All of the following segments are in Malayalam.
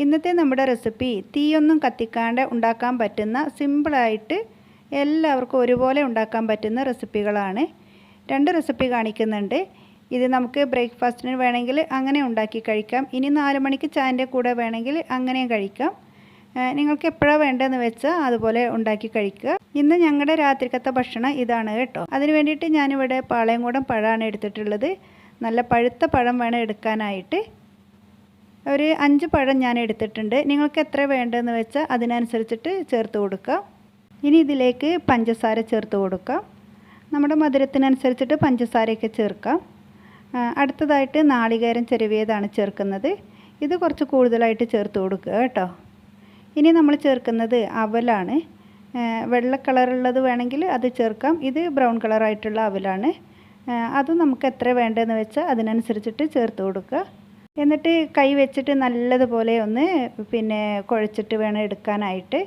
ഇന്നത്തെ നമ്മുടെ റെസിപ്പി തീയൊന്നും കത്തിക്കാണ്ട് ഉണ്ടാക്കാൻ പറ്റുന്ന സിമ്പിളായിട്ട് എല്ലാവർക്കും ഒരുപോലെ ഉണ്ടാക്കാൻ പറ്റുന്ന റെസിപ്പികളാണ്. രണ്ട് റെസിപ്പി കാണിക്കുന്നുണ്ട്. ഇത് നമുക്ക് ബ്രേക്ക്ഫാസ്റ്റിന് വേണമെങ്കിൽ അങ്ങനെ ഉണ്ടാക്കി കഴിക്കാം. ഇനി നാല് മണിക്ക് ചായന്റെ കൂടെ വേണമെങ്കിൽ അങ്ങനെയും കഴിക്കാം. നിങ്ങൾക്ക് എപ്പോഴാണ് വേണ്ടതെന്ന് വെച്ചാൽ അതുപോലെ ഉണ്ടാക്കി കഴിക്കുക. ഇന്ന് ഞങ്ങളുടെ രാത്രിക്കത്തെ ഭക്ഷണം ഇതാണ് കേട്ടോ. അതിന് വേണ്ടിയിട്ട് ഞാനിവിടെ പാളയംകൂടം പഴമാണ് എടുത്തിട്ടുള്ളത്. നല്ല പഴുത്ത പഴം വേണം എടുക്കാനായിട്ട്. ഒരു അഞ്ച് പഴം ഞാൻ എടുത്തിട്ടുണ്ട്. നിങ്ങൾക്ക് എത്ര വേണ്ടതെന്ന് വെച്ചാൽ അതിനനുസരിച്ചിട്ട് ചേർത്ത് കൊടുക്കുക ഇനി ഇതിലേക്ക് പഞ്ചസാര ചേർത്ത് കൊടുക്കാം. നമ്മുടെ മധുരത്തിനനുസരിച്ചിട്ട് പഞ്ചസാരയൊക്കെ ചേർക്കാം. അടുത്തതായിട്ട് നാളികേരം ചെരുവിയതാണ് ചേർക്കുന്നത്. ഇത് കുറച്ച് കൂടുതലായിട്ട് ചേർത്ത് കൊടുക്കുക കേട്ടോ. ഇനി നമ്മൾ ചേർക്കുന്നത് അവലാണ്. വെള്ള കളറുള്ളത് വേണമെങ്കിൽ അത് ചേർക്കാം. ഇത് ബ്രൗൺ കളറായിട്ടുള്ള അവലാണ്. അത് നമുക്ക് എത്ര വേണ്ടതെന്ന് വെച്ചാൽ അതിനനുസരിച്ചിട്ട് ചേർത്ത് കൊടുക്കുക. എന്നിട്ട് കൈ വെച്ചിട്ട് നല്ലതുപോലെ ഒന്ന് പിന്നെ കുഴച്ചിട്ട് വേണം എടുക്കാനായിട്ട്.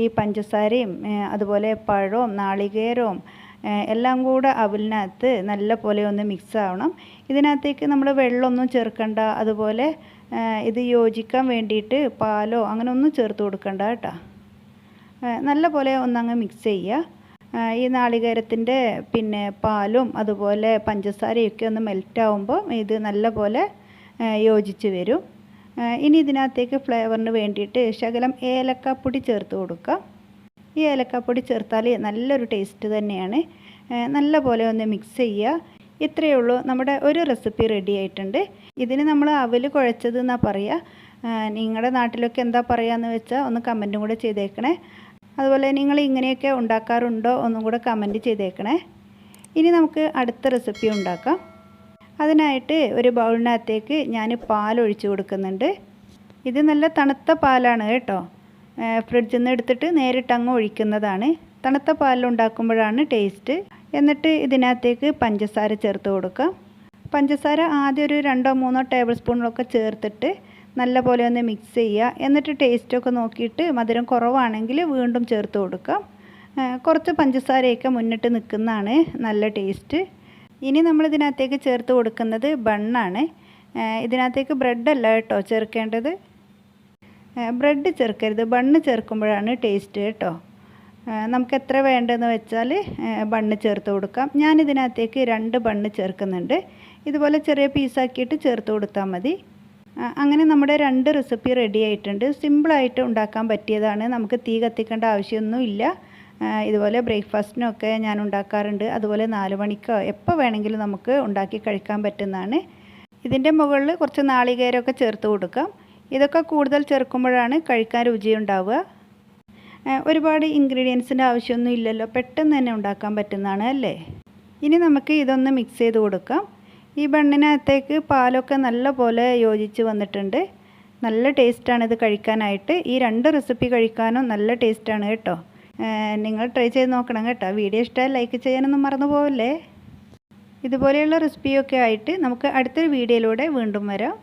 ഈ പഞ്ചസാരയും അതുപോലെ പഴവും നാളികേരവും എല്ലാം കൂടെ അവലിനകത്ത് നല്ല പോലെ ഒന്ന് മിക്സ് ആവണം. ഇതിനകത്തേക്ക് നമ്മൾ വെള്ളമൊന്നും ചേർക്കണ്ട. അതുപോലെ ഇത് യോജിക്കാൻ വേണ്ടിയിട്ട് പാലോ അങ്ങനെ ഒന്നും ചേർത്ത് കൊടുക്കണ്ട കേട്ടോ. നല്ല പോലെ ഒന്നങ്ങ് മിക്സ് ചെയ്യുക ഈ നാളികേരത്തിന്റെ പിന്നെ പാലും അതുപോലെ പഞ്ചസാരയൊക്കെ ഒന്ന് മെൽറ്റ് ആവുമ്പോൾ ഇത് നല്ല പോലെ യോജിച്ച് വരും. ഇനി ഇതിനകത്തേക്ക് ഫ്ലേവറിന് വേണ്ടിയിട്ട് ശകലം ഏലക്കാപ്പൊടി ചേർത്ത് കൊടുക്കുക ഈ ഏലക്കാപ്പൊടി ചേർത്താൽ നല്ലൊരു ടേസ്റ്റ് തന്നെയാണ്. നല്ല പോലെ ഒന്ന് മിക്സ് ചെയ്യുക. ഇത്രയേ ഉള്ളൂ. നമ്മുടെ ഒരു റെസിപ്പി റെഡി ആയിട്ടുണ്ട്. ഇതിന് നമ്മൾ അവൽ കുഴച്ചത് എന്നാണ് പറയുക നിങ്ങളുടെ നാട്ടിലൊക്കെ എന്താ പറയുകയെന്ന് വെച്ചാൽ ഒന്ന് കമന്റും കൂടെ ചെയ്തേക്കണേ. അതുപോലെ നിങ്ങൾ ഇങ്ങനെയൊക്കെ ഉണ്ടാക്കാറുണ്ടോ ഒന്നും കൂടെ കമന്റ് ചെയ്തേക്കണേ. ഇനി നമുക്ക് അടുത്ത റെസിപ്പി ഉണ്ടാക്കാം. അതിനായിട്ട് ഒരു ബൗളിനകത്തേക്ക് ഞാൻ പാൽ ഒഴിച്ച് കൊടുക്കുന്നുണ്ട്. ഇത് നല്ല തണുത്ത പാലാണ് കേട്ടോ. ഫ്രിഡ്ജിൽ നിന്ന് എടുത്തിട്ട് നേരിട്ട് അങ്ങ് ഒഴിക്കുന്നതാണ്. തണുത്ത പാലിലുണ്ടാക്കുമ്പോഴാണ് ടേസ്റ്റ്. എന്നിട്ട് ഇതിനകത്തേക്ക് പഞ്ചസാര ചേർത്ത് കൊടുക്കാം. പഞ്ചസാര ആദ്യം ഒരു രണ്ടോ മൂന്നോ ടേബിൾ സ്പൂണിലൊക്കെ ചേർത്തിട്ട് നല്ല പോലെ ഒന്ന് മിക്സ് ചെയ്യുക. എന്നിട്ട് ടേസ്റ്റൊക്കെ നോക്കിയിട്ട് മധുരം കുറവാണെങ്കിൽ വീണ്ടും ചേർത്ത് കൊടുക്കാം. കുറച്ച് പഞ്ചസാരയൊക്കെ മുന്നിട്ട് നിൽക്കുന്നതാണ് നല്ല ടേസ്റ്റ് ഇനി നമ്മൾ ഇതിനകത്തേക്ക് ചേർത്ത് കൊടുക്കുന്നത് ബണ്ണാണ്. ഇതിനകത്തേക്ക് ബ്രെഡല്ല കേട്ടോ ചേർക്കേണ്ടത്. ബ്രെഡ് ചേർക്കരുത്. ബണ്ണ് ചേർക്കുമ്പോഴാണ് ടേസ്റ്റ് കേട്ടോ. നമുക്ക് എത്ര വേണ്ടതെന്ന് വെച്ചാൽ ബണ്ണ് ചേർത്ത് കൊടുക്കാം. ഞാൻ ഇതിനകത്തേക്ക് രണ്ട് ബണ്ണ് ചേർക്കുന്നുണ്ട്. ഇതുപോലെ ചെറിയ പീസാക്കിയിട്ട് ചേർത്ത് കൊടുത്താൽ മതി. അങ്ങനെ നമ്മുടെ രണ്ട് റെസിപ്പി റെഡി ആയിട്ടുണ്ട്. സിമ്പിളായിട്ട് ഉണ്ടാക്കാൻ പറ്റിയതാണ്. നമുക്ക് തീ കത്തിക്കേണ്ട ആവശ്യമൊന്നുമില്ല. ഇതുപോലെ ബ്രേക്ക്ഫാസ്റ്റിനൊക്കെ ഞാൻ ഉണ്ടാക്കാറുണ്ട്. അതുപോലെ നാല് മണിക്കോ എപ്പോൾ വേണമെങ്കിലും നമുക്ക് ഉണ്ടാക്കി കഴിക്കാൻ പറ്റുന്നതാണ്. ഇതിന്റെ മുകളിൽ കുറച്ച് നാളികേരമൊക്കെ ചേർത്ത് കൊടുക്കാം. ഇതൊക്കെ കൂടുതൽ ചേർക്കുമ്പോഴാണ് കഴിക്കാൻ രുചി ഉണ്ടാവുക ഒരുപാട് ഇൻഗ്രീഡിയൻസിന്റെ ആവശ്യമൊന്നും ഇല്ലല്ലോ. പെട്ടെന്ന് തന്നെ ഉണ്ടാക്കാൻ പറ്റുന്നതാണ് അല്ലേ? ഇനി നമുക്ക് ഇതൊന്ന് മിക്സ് ചെയ്ത് കൊടുക്കാം. ഈ ബണ്ണിനകത്തേക്ക് പാലൊക്കെ നല്ല പോലെ യോജിച്ച് വന്നിട്ടുണ്ട്. നല്ല ടേസ്റ്റാണ് ഇത് കഴിക്കാനായിട്ട്. ഈ രണ്ട് റെസിപ്പി കഴിക്കാനും നല്ല ടേസ്റ്റാണ് കേട്ടോ. നിങ്ങൾ ട്രൈ ചെയ്ത് നോക്കണം കേട്ടോ. വീഡിയോ ഇഷ്ടമായി ലൈക്ക് ചെയ്യാനൊന്നും മറന്നു പോവല്ലേ? ഇതുപോലെയുള്ള റെസിപ്പിയൊക്കെ ആയിട്ട് നമുക്ക് അടുത്തൊരു വീഡിയോയിലൂടെ വീണ്ടും വരാം.